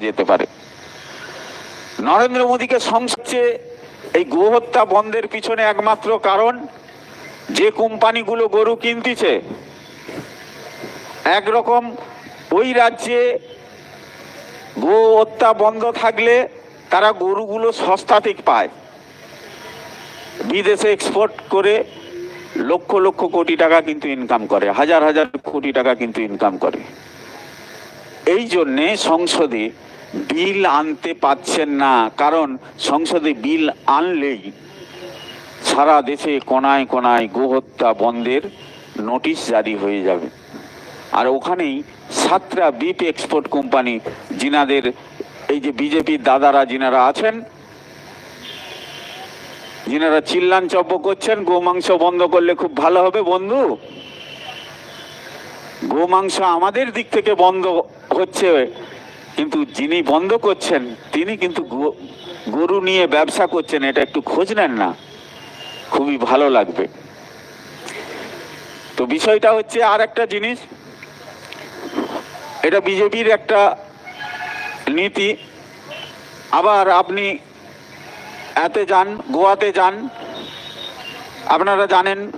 যেতে পারে। নরেন্দ্র মোদীকে সংসদে এই গোহত্যা বন্ধের পিছনে একমাত্র কারণ, যে কোম্পানিগুলো গরু কিনতেছে, একরকম ওই রাজ্যে গো হত্যা বন্ধ থাকলে তারা গরুগুলো সস্তাতে পায়। বিদেশে এক্সপোর্ট করে লক্ষ লক্ষ কোটি টাকা কিন্তু ইনকাম করে, হাজার হাজার কোটি টাকা কিন্তু ইনকাম করে। এই জন্যে সংসদে বিল আনতে পাচ্ছেন না, কারণ সংসদে বিল আনলেই সারা দেশে কোনায় কোনায় গোহত্যা বন্ধের নোটিশ জারি হয়ে যাবে। আর ওখানেই সাতটা বিপ এক্সপোর্ট কোম্পানি, যিনাদের এই যে বিজেপির দাদারা যিনারা আছেন, যিনারা চিল্লান চব্য করছেন, গোমাংস বন্ধ করলে খুব ভালো হবে বন্ধু। গোমাংস আমাদের দিক থেকে বন্ধ হচ্ছে, কিন্তু যিনি বন্ধ করছেন, তিনি কিন্তু গরু নিয়ে ব্যবসা করছেন, এটা একটু খোঁজ নেন না। খুবই ভালো লাগবে। তো বিষয়টা হচ্ছে আর একটা জিনিস। এটা বিজেপির একটা নীতি। আবার আপনি এতে যান, গোয়াতে যান। আপনারা জানেন,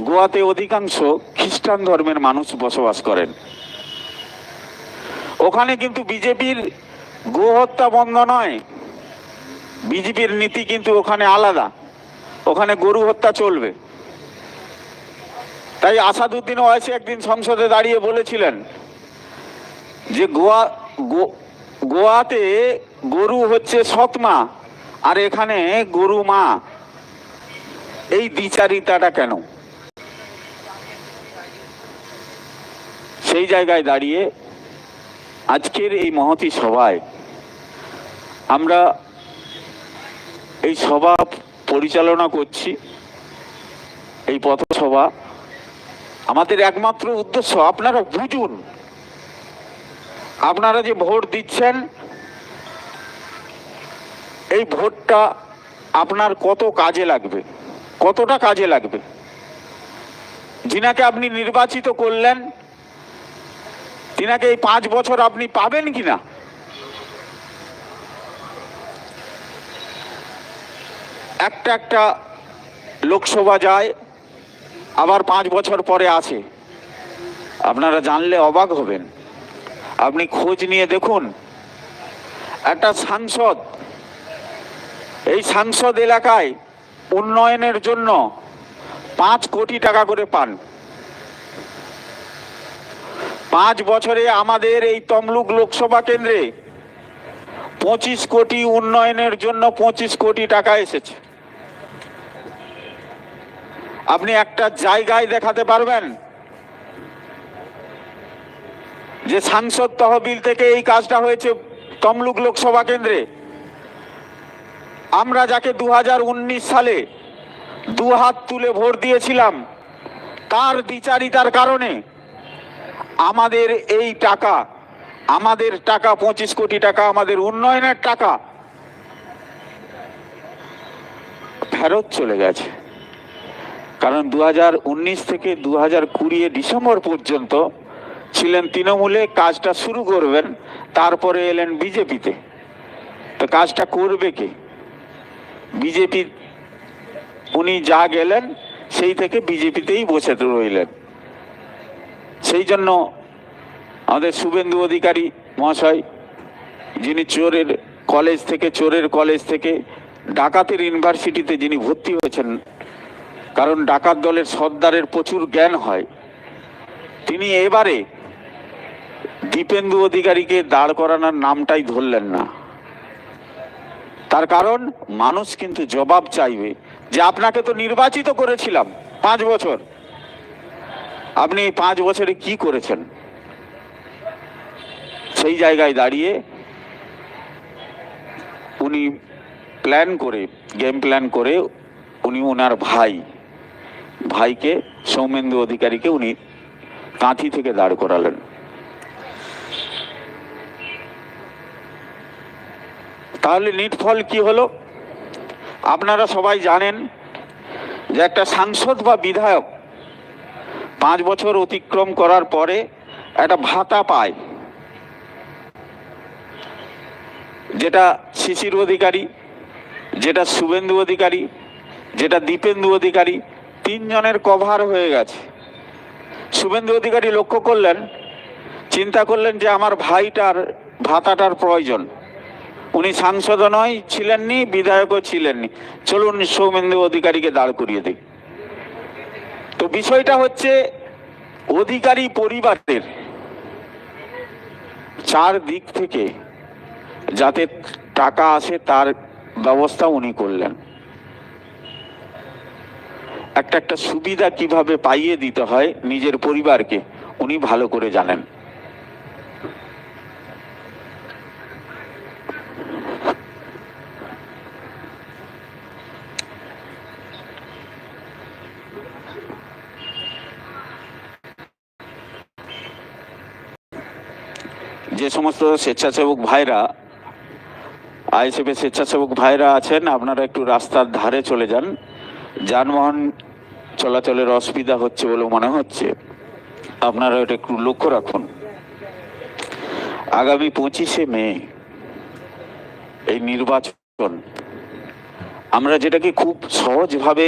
গোয়াতে অধিকাংশ খ্রিস্টান ধর্মের মানুষ বসবাস করেন। ওখানে কিন্তু বিজেপির গোহত্যা বন্ধ নয়। বিজেপির নীতি কিন্তু ওখানে আলাদা। ওখানে গরু হত্যা চলবে। তাই আসাদুদ্দিন ওয়াইসি একদিন সংসদে দাঁড়িয়ে বলেছিলেন যে গোয়া গোয়াতে গরু হচ্ছে সৎমা আর এখানে গরু মা। এই দ্বিচারিতাটা কেন? সেই জায়গায় দাঁড়িয়ে আজকের এই মহতি সভায় আমরা এই সভা পরিচালনা করছি, এই পথসভা। আমাদের একমাত্র উদ্দেশ্য, আপনারা বুঝুন, আপনারা যে ভোট দিচ্ছেন, এই ভোটটা আপনার কত কাজে লাগবে, কতটা কাজে লাগবে? যিনাকে আপনি নির্বাচিত করলেন তিনাকে এই পাঁচ বছর আপনি পাবেন কিনা? একটা একটা লোকসভা যায়, আবার পাঁচ বছর পরে আসে। আপনারা জানলে অবাক হবেন। আপনি খোঁজ নিয়ে দেখুন, একটা সাংসদ, এই সাংসদ এলাকায় উন্নয়নের জন্য পাঁচ কোটি টাকা করে পান। পাঁচ বছরে আমাদের এই তমলুক লোকসভা কেন্দ্রে পঁচিশ কোটি উন্নয়নের জন্য পঁচিশ কোটি টাকা এসেছে। আপনি একটা জায়গায় দেখাতে পারবেন যে সাংসদ তহবিল থেকে এই কাজটা হয়েছে তমলুক লোকসভা কেন্দ্রে। আমরা যাকে দু হাজার উনিশ সালে দু হাত তুলে ভোট দিয়েছিলাম, তার দ্বিচারিতার কারণে আমাদের এই টাকা, আমাদের টাকা, পঁচিশ কোটি টাকা, আমাদের উন্নয়নের টাকা ফেরত চলে গেছে। কারণ দু হাজার উনিশ থেকে দু হাজার ডিসেম্বর পর্যন্ত ছিলেন তৃণমূলে কাজটা শুরু করবেন, তারপরে এলেন বিজেপিতে। তো কাজটা করবে কে? বিজেপি, উনি যা গেলেন, সেই থেকে বিজেপিতেই বসে রইলেন। সেই জন্য আমাদের শুভেন্দু অধিকারী মহাশয়, যিনি চোরের কলেজ থেকে, চোরের কলেজ থেকে ডাকাতের ইউনিভার্সিটিতে যিনি ভর্তি হয়েছেন, কারণ ডাকাত দলের সর্দারের প্রচুর জ্ঞান হয়, তিনি এবারে দীপেন্দু অধিকারীকে দাঁড় করানোর নামটাই ধরলেন না। তার কারণ, মানুষ কিন্তু জবাব চাইবে যে, আপনাকে তো নির্বাচিত করেছিলাম পাঁচ বছর। আপনি এই পাঁচ বছরে কি করেছেন? সেই জায়গায় দাঁড়িয়ে উনি প্ল্যান করে গেম প্ল্যান করে উনি ওনার ভাই, ভাইকে সৌমেন্দু অধিকারীকে উনি কাঁথি থেকে দাঁড় করালেন। তাহলে নিটফল কি হলো? আপনারা সবাই জানেন যে একটা সাংসদ বা বিধায়ক পাঁচ বছর অতিক্রম করার পরে একটা ভাতা পায়। যেটা শিশির অধিকারী, যেটা শুভেন্দু অধিকারী, যেটা দীপেন্দু অধিকারী, তিনজনের কভার হয়ে গেছে। শুভেন্দু অধিকারী লক্ষ্য করলেন, চিন্তা করলেন যে আমার ভাইটার ভাতাটার প্রয়োজন। উনি সাংসদ নয়, ছিলেননি, বিধায়কও ছিলেননি। চলুন সৌমেন্দু অধিকারীকে দাঁড় করিয়ে দিই। তো বিষয়টা হচ্ছে অধিকারী পরিবারের চার দিক থেকে যাতে টাকা আসে তার ব্যবস্থা উনি করলেন। একটা একটা সুবিধা কীভাবে পাইয়ে দিতে হয় নিজের পরিবারকে, উনি ভালো করে জানেন। যে সমস্ত স্বেচ্ছাসেবক ভাইরা, আইএসএফের স্বেচ্ছাসেবক ভাইরা আছেন, আপনারা একটু রাস্তার ধারে চলে যান। যানবাহন চলাচলের অসুবিধা হচ্ছে বলে মনে হচ্ছে। আপনারা এটা একটু লক্ষ্য রাখুন। আগামী পঁচিশে মে এই নির্বাচন, আমরা যেটাকে খুব সহজভাবে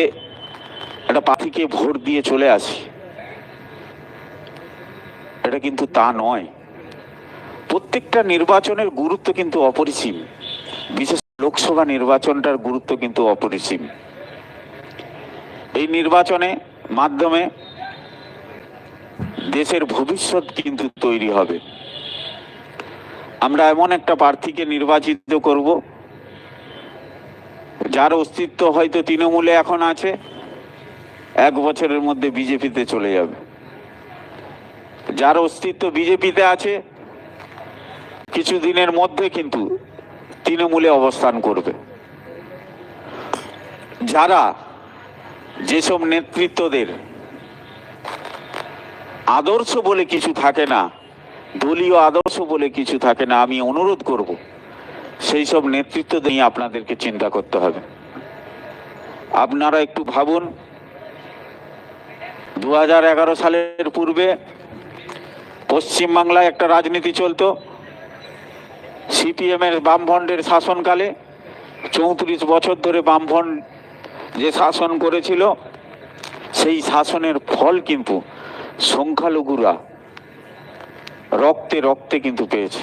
একটা পাখিকে ভোট দিয়ে চলে আসি, এটা কিন্তু তা নয়। প্রত্যেকটা নির্বাচনের গুরুত্ব কিন্তু অপরিসীম। বিশেষ লোকসভা নির্বাচনটার গুরুত্ব কিন্তু অপরিসীম। এই নির্বাচনে মাধ্যমে দেশের ভবিষ্যৎ কিন্তু তৈরি হবে। আমরা এমন একটা প্রার্থীকে নির্বাচিত করব, যার অস্তিত্ব হয়তো তৃণমূলে এখন আছে, এক বছরের মধ্যে বিজেপিতে চলে যাবে। যার অস্তিত্ব বিজেপিতে আছে কিছুদিনের মধ্যে কিন্তু তৃণমূলে অবস্থান করবে। যারা যেসব নেতৃত্বদের আদর্শ বলে কিছু থাকে না, দলীয় আদর্শ বলে কিছু থাকে না, আমি অনুরোধ করব, সেই সব নেতৃত্ব নিয়ে আপনাদেরকে চিন্তা করতে হবে। আপনারা একটু ভাবুন, দু হাজার এগারো সালের পূর্বে পশ্চিমবাংলায় একটা রাজনীতি চলতো। সিপিএম এর বামফ্রন্টের শাসনকালে চৌত্রিশ বছর ধরে বামফ্রন্ট যে শাসন করেছিল, সেই শাসনের ফল কিন্তু সংখ্যালঘুরা রক্তে রক্তে কিন্তু পেয়েছে।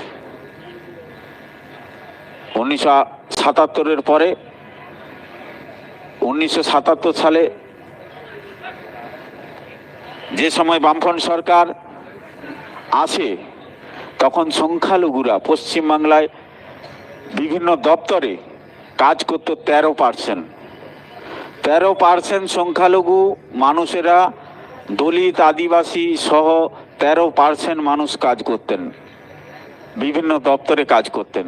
উনিশশো সাতাত্তরের পরে, উনিশশো সাতাত্তর সালে যে সময় বামফ্রন্ট সরকার আসে তখন সংখ্যালঘুরা পশ্চিমবাংলায় বিভিন্ন দপ্তরে কাজ করতো তেরো পার্সেন্ট। তেরো পার্সেন্ট সংখ্যালঘু মানুষেরা দলিত, আদিবাসী সহ তেরো পার্সেন্ট মানুষ কাজ করতেন, বিভিন্ন দপ্তরে কাজ করতেন।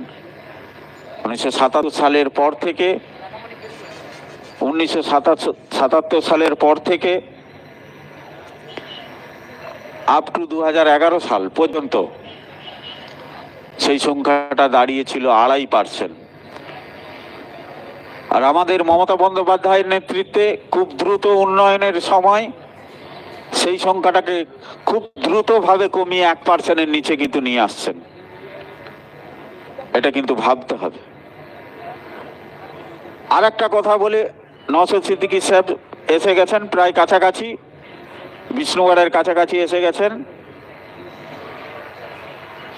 উনিশশো সাতাত্তর সালের পর থেকে, উনিশশো সাতাত্তর সালের পর থেকে আপ টু দু হাজার এগারো সাল পর্যন্ত সেই সংখ্যাটা দাঁড়িয়েছিল আড়াই পার্সেন্ট। আর আমাদের মমতা বন্দ্যোপাধ্যায়ের নেতৃত্বে খুব দ্রুত উন্নয়নের সময় সেই সংখ্যাটাকে খুব দ্রুতভাবে কমিয়ে এক পার্সেন্টের নিচে কিন্তু নিয়ে আসছেন। এটা কিন্তু ভাবতে হবে। আর একটা কথা বলে নসর সিদ্দিকী সাহেব এসে গেছেন, প্রায় কাছাকাছি, বিষ্ণুগড়ের কাছাকাছি এসে গেছেন।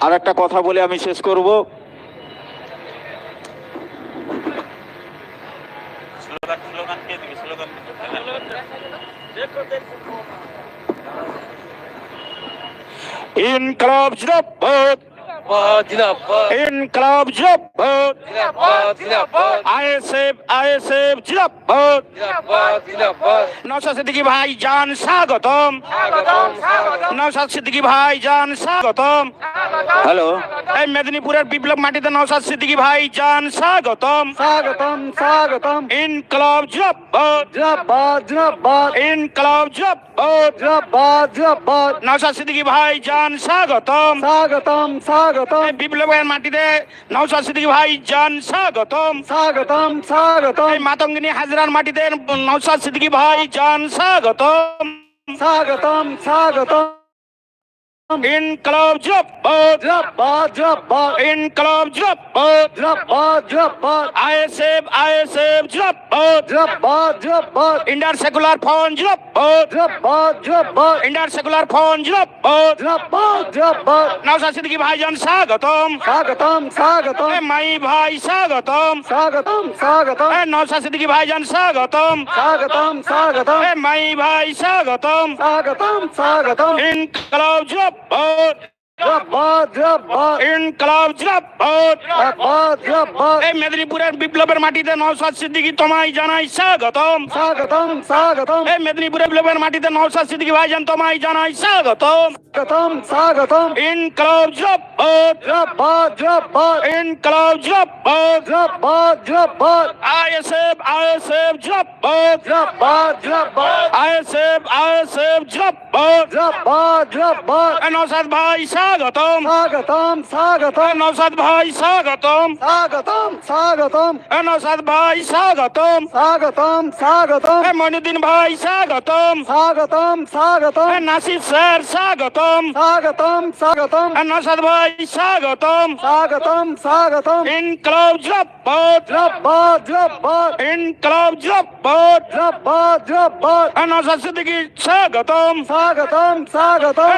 আর একটা কথা বলে আমি শেষ করব। জিন্দাবাদ জিন্দাবাদ। ইনকলাব জিন্দাবাদ। আইএসএফ আইএসএফ জিন্দাবাদ। জিন্দাবাদ জিন্দাবাদ। নৌসাদ সিদ্দিকী ভাই জান স্বাগতম। স্বাগতম স্বাগতম। নৌসাদ সিদ্দিকী ভাই জান স্বাগতম। হ্যালো। এই মেদিনীপুরের বিপ্লব মাটিতে নৌসাদ সিদ্দিকী ভাই জান স্বাগতম। স্বাগতম স্বাগতম। ইনকলাব জিন্দাবাদ। জিন্দাবাদ জিন্দাবাদ। ইনকলাব জিন্দাবাদ। জিন্দাবাদ জিন্দাবাদ। নৌসাদ সিদ্দিকী ভাই জান স্বাগতম। স্বাগতম স্বাগতম। এই বিপ্লবের মাটিতে নৌসাদ সিদ্দিকী ভাই জান স্বাগতম। স্বাগতম স্বাগতম। মাতঙ্গিনী হাজরার মাটিতে নৌসাদ সিদ্দিকী ভাই জান স্বাগতম। স্বাগতম স্বাগতম। ইনকলাব জিন্দাবাদ জিন্দাবাদ জিন্দাবাদ ইনকলাব জিন্দাবাদ জিন্দাবাদ জিন্দাবাদ আইএসএফ আইএসএফ জিন্দাবাদ জিন্দাবাদ জিন্দাবাদ ইন্ডিয়ান সেকুলার ফ্রন্ট জিন্দাবাদ জিন্দাবাদ জিন্দাবাদ ইন্ডিয়ান সেকুলার ফ্রন্ট জিন্দাবাদ জিন্দাবাদ জিন্দাবাদ নওশাদ সিদ্দিকী ভাইজান স্বাগতম স্বাগতম স্বাগতম এ মাই ভাই স্বাগতম স্বাগতম স্বাগতম এ নওশাদ সিদ্দিকী ভাইজান স্বাগতম স্বাগতম স্বাগতম এ মাই ভাই স্বাগতম স্বাগতম স্বাগতম ইনকলাব জিন্দাবাদ জিন্দাবাদ এই মেদিনীপুরের বিপ্লবের মাটিতে নওশাদ সিদ্দিকী তোমায় জানাই স্বাগতম। স্বাগতম স্বাগতম। এই মেদিনীপুরের বিপ্লবের মাটিতে নওশাদ সিদ্দিকী ভাইজান তোমায় জানাই স্বাগতম। স্বাগতম স্বাগতম। ইনকলাব জিন্দাবাদ। জিন্দাবাদ জিন্দাবাদ। ইনকলাব জিন্দাবাদ। জিন্দাবাদ জিন্দাবাদ। আইএসএফ আইএসএফ জিন্দাবাদ। জিন্দাবাদ জিন্দাবাদ। আইএসএফ আইএসএফ জিন্দাবাদ। জিন্দাবাদ জিন্দাবাদ। এ ভাই স্বাগতম স্বাগতম এ স্বাগতম নওশাদ ভাই স্বাগতম স্বাগতম স্বাগতম এ নওশাদ ভাই স্বাগতম স্বাগতম স্বাগতম এ মইনুদ্দিন ভাই স্বাগতম স্বাগতম স্বাগতম এ নাসির স্যার স্বাগতম স্বাগতম স্বাগতম এ নওশাদ ভাই স্বাগতম স্বাগতম স্বাগতম ইনকলাব জিন্দাবাদ জিন্দাবাদ জিন্দাবাদ ইনকলাব জিন্দাবাদ জিন্দাবাদ জিন্দাবাদ এ নওশাদ সিদ্দিকী স্বাগতম স্বাগতম স্বাগতম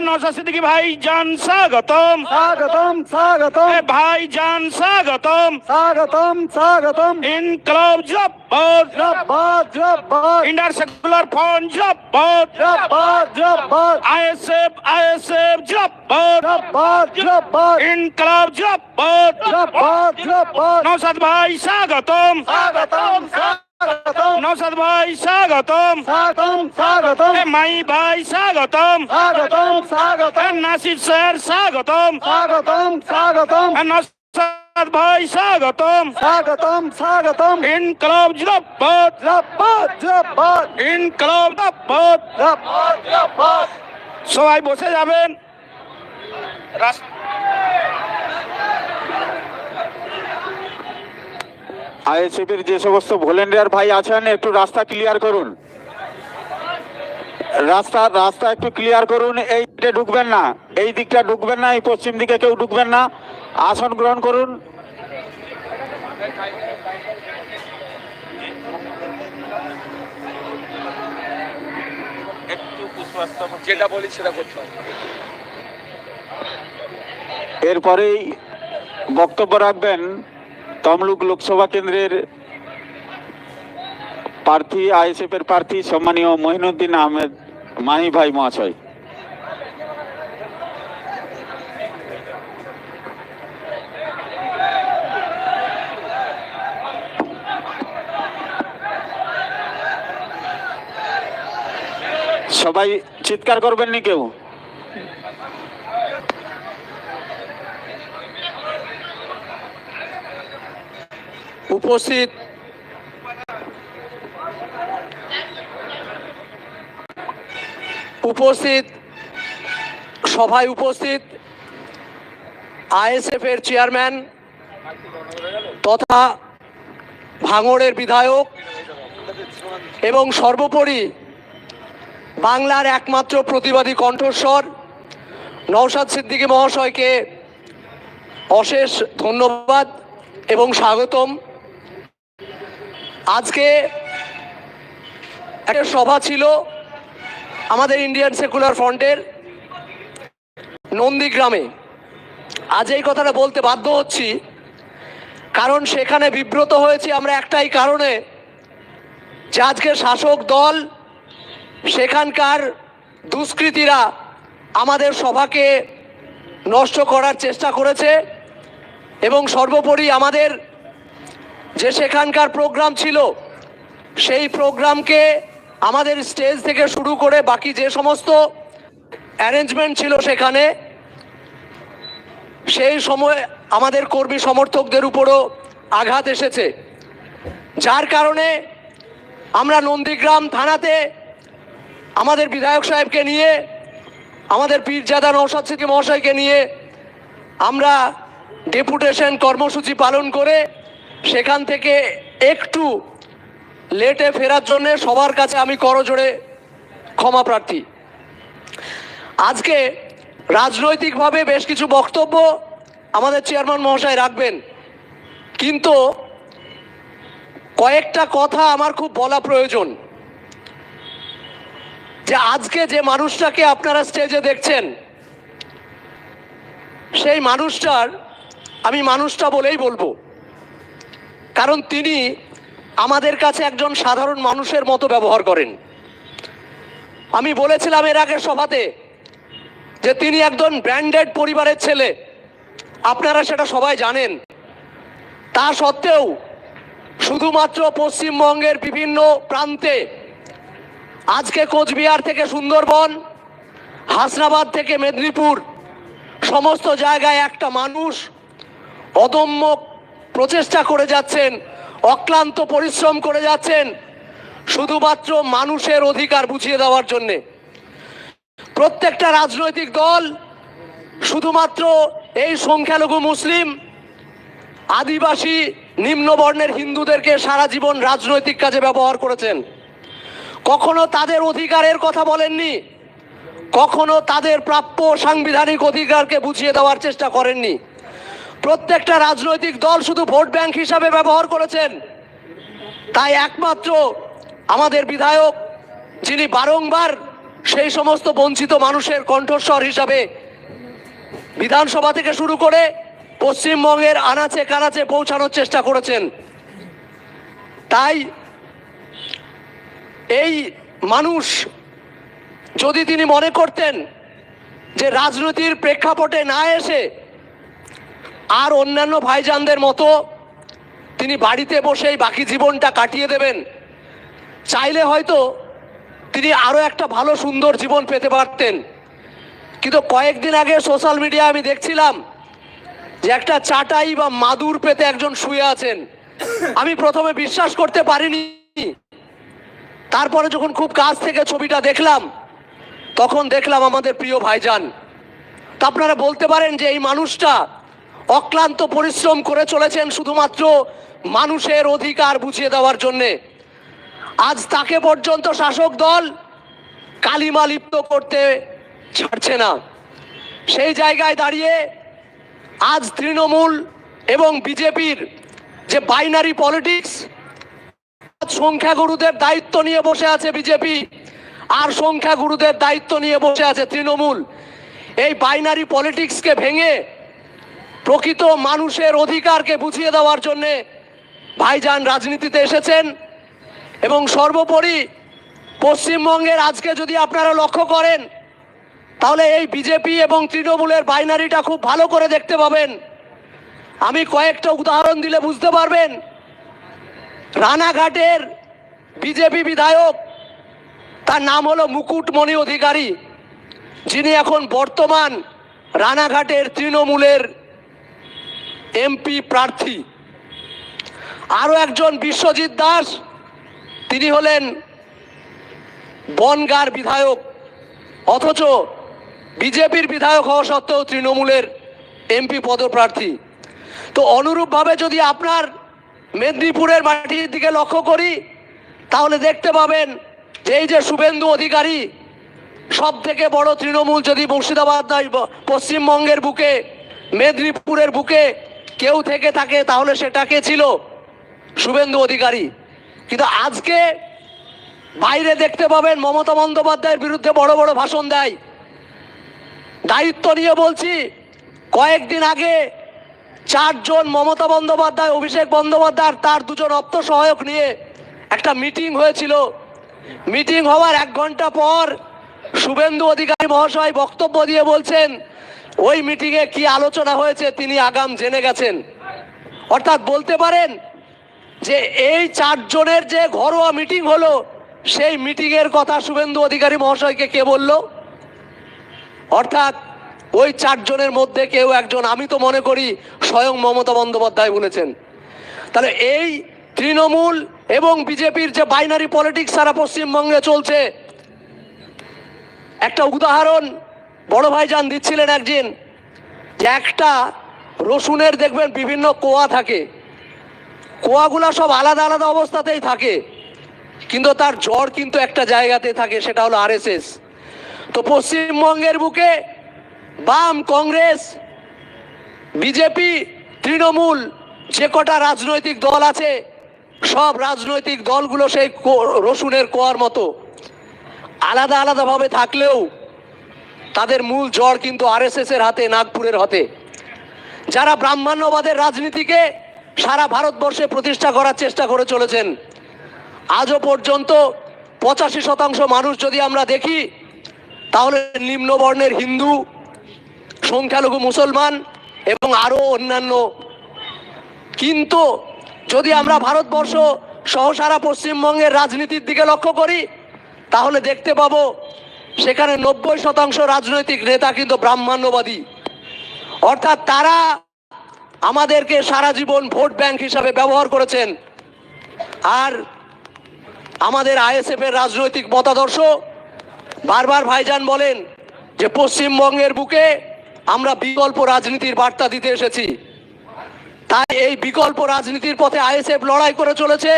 এ নওশাদ সিদ্দিকী ভাই জান স্বাগতম স্বাগতম স্বাগতম এ ভাই জান স্বাগতম স্বাগতম স্বাগতম ইনকলাব জিন্দাবাদ জিন্দাবাদ জিন্দাবাদ ইন্ডিয়ান সেকুলার ফ্রন্ট জিন্দাবাদ জিন্দাবাদ জিন্দাবাদ আইএসএফ আইএসএফ জিন্দাবাদ জিন্দাবাদ জিন্দাবাদ ইনকলাব জিন্দাবাদ জিন্দাবাদ ভাই স্বাগতম। স্বাগতম স্বাগতম। মাই ভাই স্বাগতম। স্বাগতম স্বাগতম। নাসির স্যার স্বাগতম। স্বাগতম স্বাগতম। এ ভাই স্বাগতম। স্বাগতম স্বাগতম। ইনকলাব জিন্দাবাদ। জিন্দাবাদ জিন্দাবাদ। ইনকলাব জিন্দাবাদ। জিন্দাবাদ জিন্দাবাদ। সবাই বসে যাবেন। রাস- আইএসএফ এর যে সমস্ত ভলেন্টিয়ার ভাই আছেন একটু রাস্তা ক্লিয়ার করুন। রাস্তা রাস্তা একটু ক্লিয়ার করুন। এই দিকে ঢুকবেন না এই দিকটা ঢুকবেন না এই পশ্চিম দিকে কেউ ঢুকবেন না। আসন গ্রহণ করুন। যেটা বলি সেটা করতে এরপরেই বক্তব্য রাখবেন তমলুক লোকসভা কেন্দ্রের প্রার্থী আইএসএফ এর প্রার্থী সম্মানীয় মহিনুদ্দিন আহমেদ মাহি ভাই মহাশয়। সবাই চিৎকার করবেন নি কেউ? উপস্থিত। উপস্থিত। সভায় উপস্থিত আইএসএফ এর চেয়ারম্যান তথা ভাঙড়ের বিধায়ক এবং সর্বোপরি বাংলার একমাত্র প্রতিবাদী কণ্ঠস্বর নওশাদ সিদ্দিকী মহাশয়কে অশেষ ধন্যবাদ এবং স্বাগতম। আজকে একটা সভা ছিল আমাদের ইন্ডিয়ান সেকুলার ফ্রন্টের নন্দীগ্রামে। আজ এই কথাটা বলতে বাধ্য হচ্ছি, কারণ সেখানে বিব্রত হয়েছি আমরা একটাই কারণে যে আজকে শাসক দল, সেখানকার দুষ্কৃতীরা আমাদের সভাকে নষ্ট করার চেষ্টা করেছে এবং সর্বোপরি আমাদের যে সেখানকার প্রোগ্রাম ছিল, সেই প্রোগ্রামকে আমাদের স্টেজ থেকে শুরু করে বাকি যে সমস্ত অ্যারেঞ্জমেন্ট ছিল সেখানে, সেই সময় আমাদের কর্মী সমর্থকদের উপরও আঘাত এসেছে। যার কারণে আমরা নন্দীগ্রাম থানাতে আমাদের বিধায়ক সাহেবকে নিয়ে, আমাদের পীরজাদা নৌসাদ সিদ্দিকী মহাশয়কে নিয়ে আমরা ডেপুটেশন কর্মসূচি পালন করে সেখান থেকে একটু লেটে ফেরার জন্য সবার কাছে আমি করজোড়ে ক্ষমা প্রার্থী। আজকে রাজনৈতিকভাবে বেশ কিছু বক্তব্য আমাদের চেয়ারম্যান মহাশয় রাখবেন, কিন্তু কয়েকটা কথা আমার খুব বলা প্রয়োজন। যে আজকে যে মানুষটাকে আপনারা স্টেজে দেখছেন, সেই মানুষটার আমি মানুষটা বলেই বলব। কারণ তিনি আমাদের কাছে একজন সাধারণ মানুষের মতো ব্যবহার করেন। আমি বলেছিলাম এর আগের সভাতে যে তিনি একজন ব্র্যান্ডেড পরিবারের ছেলে। আপনারা সেটা সবাই জানেন। তা সত্ত্বেও শুধুমাত্র পশ্চিমবঙ্গের বিভিন্ন প্রান্তে আজকে কোচবিহার থেকে সুন্দরবন, হাসনাবাদ থেকে মেদিনীপুর, সমস্ত জায়গায় একটা মানুষ অদম্য প্রচেষ্টা করে যাচ্ছেন, অক্লান্ত পরিশ্রম করে যাচ্ছেন, শুধুমাত্র মানুষের অধিকার বুঝিয়ে দেওয়ার জন্যে। প্রত্যেকটা রাজনৈতিক দল, শুধুমাত্র এই সংখ্যালঘু মুসলিম, আদিবাসী, নিম্নবর্ণের হিন্দুদেরকে সারা জীবন রাজনৈতিক কাজে ব্যবহার করেছেন। কখনো তাদের অধিকারের কথা বলেননি, কখনো তাদের প্রাপ্য সাংবিধানিক অধিকারকে বুঝিয়ে দেওয়ার চেষ্টা করেননি। প্রত্যেকটা রাজনৈতিক দল শুধু ভোট ব্যাংক হিসাবে ব্যবহার করেছেন। তাই একমাত্র আমাদের বিধায়ক, যিনি বারংবার সেই সমস্ত বঞ্চিত মানুষের কণ্ঠস্বর হিসাবে বিধানসভা থেকে শুরু করে পশ্চিমবঙ্গের আনাচে কানাচে পৌঁছানোর চেষ্টা করেছেন। তাই এই মানুষ যদি তিনি মনে করতেন যে রাজনীতির প্রেক্ষাপটে না এসে আর অন্যান্য ভাইজানদের মতো তিনি বাড়িতে বসেই বাকি জীবনটা কাটিয়ে দেবেন। চাইলে হয়তো তিনি আরও একটা ভালো সুন্দর জীবন পেতে পারতেন। কিন্তু কয়েকদিন আগে সোশ্যাল মিডিয়া আমি দেখছিলাম যে একটা চাটাই বা মাদুর পেতে একজন শুয়ে আছেন। আমি প্রথমে বিশ্বাস করতে পারিনি। তারপরে যখন খুব কাছ থেকে ছবিটা দেখলাম, তখন দেখলাম আমাদের প্রিয় ভাইজান। তা আপনারা বলতে পারেন যে এই মানুষটা অক্লান্ত পরিশ্রম করে চলেছেন শুধুমাত্র মানুষের অধিকার বুঝিয়ে দেওয়ার জন্যে। আজ তাকে পর্যন্ত শাসক দল কালিমা লিপ্ত করতে ছাড়ছে না। সেই জায়গায় দাঁড়িয়ে আজ তৃণমূল এবং বিজেপির যে বাইনারি পলিটিক্স সংখ্যাগুরুদের দায়িত্ব নিয়ে বসে আছে বিজেপি, আর সংখ্যাগুরুদের দায়িত্ব নিয়ে বসে আছে তৃণমূল। এই বাইনারি পলিটিক্সকে ভেঙে প্রকৃত মানুষের অধিকারকে বুঝিয়ে দেওয়ার জন্যে ভাইজান রাজনীতিতে এসেছেন এবং সর্বোপরি পশ্চিমবঙ্গের আজকে যদি আপনারা লক্ষ্য করেন, তাহলে এই বিজেপি এবং তৃণমূলের বাইনারিটা খুব ভালো করে দেখতে পাবেন। আমি কয়েকটা উদাহরণ দিলে বুঝতে পারবেন। রানাঘাটের বিজেপি বিধায়ক, তার নাম হলো মুকুটমণি অধিকারী। যিনি এখন বর্তমান রানাঘাটের তৃণমূলের এমপি প্রার্থী। আরও একজন বিশ্বজিৎ দাস, তিনি হলেন বনগার বিধায়ক, অথচ বিজেপির বিধায়ক হওয়া সত্ত্বেও তৃণমূলের এমপি পদপ্রার্থী। তো অনুরূপভাবে যদি আপনার মেদিনীপুরের মাটির দিকে লক্ষ্য করি, তাহলে দেখতে পাবেন যে এই যে শুভেন্দু অধিকারী সব থেকে বড় তৃণমূল যদি মুর্শিদাবাদ নয় পশ্চিমবঙ্গের বুকে, মেদিনীপুরের বুকে কেউ থেকে থাকে তাহলে সেটা কে ছিল? শুভেন্দু অধিকারী। কিন্তু আজকে বাইরে দেখতে পাবেন মমতা বন্দ্যোপাধ্যায়ের বিরুদ্ধে বড় বড় ভাষণ দেয়। দায়িত্ব নিয়ে বলছি, কয়েকদিন আগে চারজন মমতা বন্দ্যোপাধ্যায়, অভিষেক বন্দ্যোপাধ্যায় তার দুজন অপ্ত সহায়ক নিয়ে একটা মিটিং হয়েছিল। মিটিং হওয়ার এক ঘণ্টা পর শুভেন্দু অধিকারী মহাশয় বক্তব্য দিয়ে বলছেন ওই মিটিংয়ে কি আলোচনা হয়েছে তিনি আগাম জেনে গেছেন। অর্থাৎ বলতে পারেন যে এই চারজনের যে ঘরোয়া মিটিং হলো, সেই মিটিংয়ের কথা শুভেন্দু অধিকারী মহাশয়কে কে বলল? অর্থাৎ ওই চারজনের মধ্যে কেউ একজন, আমি তো মনে করি স্বয়ং মমতা বন্দ্যোপাধ্যায় বলেছেন। তাহলে এই তৃণমূল এবং বিজেপির যে বাইনারি পলিটিক্স সারা পশ্চিমবঙ্গে চলছে, একটা উদাহরণ বড় ভাইজান দিচ্ছিলেন একদিন যে একটা রসুনের দেখবেন বিভিন্ন কোয়া থাকে। কোয়াগুলা সব আলাদা আলাদা অবস্থাতেই থাকে। কিন্তু তার জ্বর কিন্তু একটা জায়গাতে থাকে, সেটা হলো আরএসএস। তো পশ্চিমবঙ্গের বুকে বাম, কংগ্রেস, বিজেপি, তৃণমূল, যে কটা রাজনৈতিক দল আছে, সব রাজনৈতিক দলগুলো সেই রসুনের কোয়ার মতো। আলাদা আলাদাভাবে থাকলেও তাদের মূল জড় কিন্তু আরএসএস এর হাতে, নাগপুরের হাতে। যারা ব্রাহ্মণ্যবাদের রাজনীতিকে সারা ভারতবর্ষে প্রতিষ্ঠা করার চেষ্টা করে চলেছেন, আজও পর্যন্ত পঁচাশি শতাংশ মানুষ যদি আমরা দেখি, তাহলে নিম্নবর্ণের হিন্দু, সংখ্যালঘু মুসলমান এবং আরও অন্যান্য। কিন্তু যদি আমরা ভারতবর্ষ সহ সারা পশ্চিমবঙ্গের রাজনীতির দিকে লক্ষ্য করি, তাহলে দেখতে পাবো সেখানে নব্বই শতাংশ রাজনৈতিক নেতা কিন্তু ব্রাহ্মণ্যবাদী। অর্থাৎ তারা আমাদেরকে সারা জীবন ভোট ব্যাংক হিসাবে ব্যবহার করেছেন। আর আমাদের আইএসএফ এর রাজনৈতিক মতাদর্শ বারবার ভাইজান বলেন যে পশ্চিমবঙ্গের বুকে আমরা বিকল্প রাজনীতির বার্তা দিতে এসেছি। তাই এই বিকল্প রাজনীতির পথে আইএসএফ লড়াই করে চলেছে।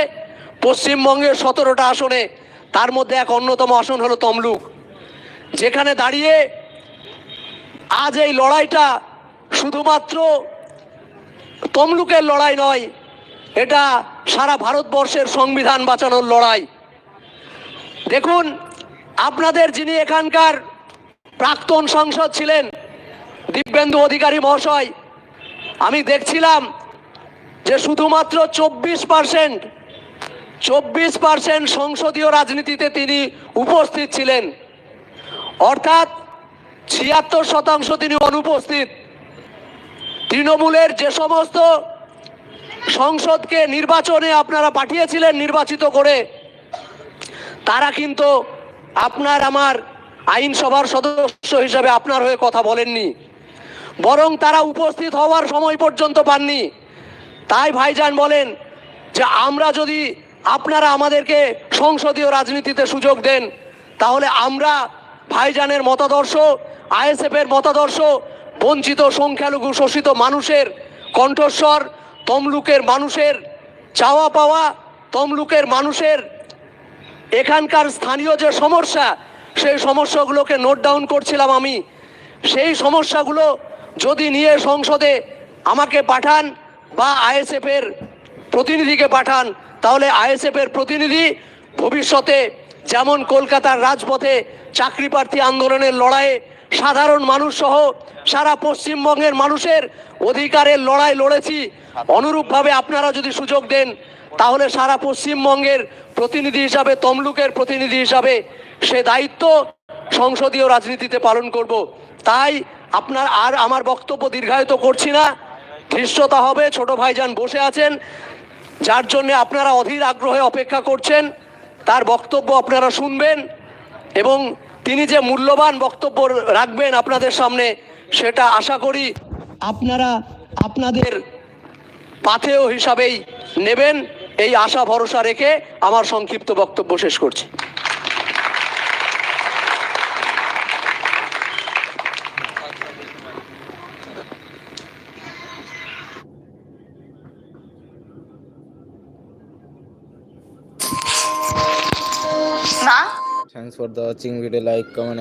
পশ্চিমবঙ্গের সতেরোটা আসনে, তার মধ্যে এক অন্যতম আসন হলো তমলুক। যেখানে দাঁড়িয়ে আজ এই লড়াইটা শুধুমাত্র তমলুকের লড়াই নয়, এটা সারা ভারতবর্ষের সংবিধান বাঁচানোর লড়াই। দেখুন, আপনাদের যিনি এখানকার প্রাক্তন সংসদ ছিলেন, দিব্যেন্দু অধিকারী মহাশয়, আমি দেখছিলাম যে শুধুমাত্র চব্বিশ পার্সেন্ট চব্বিশ পার্সেন্ট সংসদীয় রাজনীতিতে তিনি উপস্থিত ছিলেন। অর্থাৎ ছিয়াত্তর শতাংশ তিনি অনুপস্থিত। তৃণমূলের যে সমস্ত সংসদকে নির্বাচনে আপনারা পাঠিয়েছিলেন নির্বাচিত করে, তারা কিন্তু আপনার আমার আইনসভার সদস্য হিসাবে আপনার হয়ে কথা বলেননি। বরং তারা উপস্থিত হওয়ার সময় পর্যন্ত পাননি। তাই ভাইজান বলেন যে আমরা যদি আপনারা আমাদেরকে সংসদীয় রাজনীতিতে সুযোগ দেন, তাহলে আমরা ভাইজানের মতাদর্শ আইএসএফ এর মতাদর্শ, বঞ্চিত সংখ্যালঘু শোষিত মানুষের কণ্ঠস্বর, তমলুকের মানুষের চাওয়া পাওয়া, তমলুকের মানুষের এখানকার স্থানীয় যে সমস্যা, সেই সমস্যাগুলোকে নোট ডাউন করছিলাম আমি। সেই সমস্যাগুলো যদি নিয়ে সংসদে আমাকে পাঠান বা আইএসএফ এর প্রতিনিধিকে পাঠান, তাহলে আইএসএফ এর প্রতিনিধি ভবিষ্যতে যেমন কলকাতার রাজপথে চাকরি প্রার্থী আন্দোলনের লড়াইয়ে সাধারণ মানুষ সহ সারা পশ্চিমবঙ্গের মানুষের অধিকারের লড়াই লড়েছি। অনুরূপভাবে আপনারা যদি সুযোগ দেন, তাহলে সারা পশ্চিমবঙ্গের প্রতিনিধি হিসাবে, তমলুকের প্রতিনিধি হিসাবে সে দায়িত্ব সংসদীয় রাজনীতিতে পালন করব। তাই আপনার আর আমার বক্তব্য দীর্ঘায়িত করছি না। ধৃষ্টতা হবে, ছোট ভাইজান বসে আছেন, যার জন্য আপনারা অধীর আগ্রহে অপেক্ষা করছেন। তার বক্তব্য আপনারা শুনবেন এবং তিনি যে মূল্যবান বক্তব্য রাখবেন আপনাদের সামনে, সেটা আশা করি আপনারা আপনাদের পাথেয় হিসাবেই নেবেন। এই আশা ভরসা রেখে আমার সংক্ষিপ্ত বক্তব্য শেষ করছি। Thanks for the watching video. Like, comment, and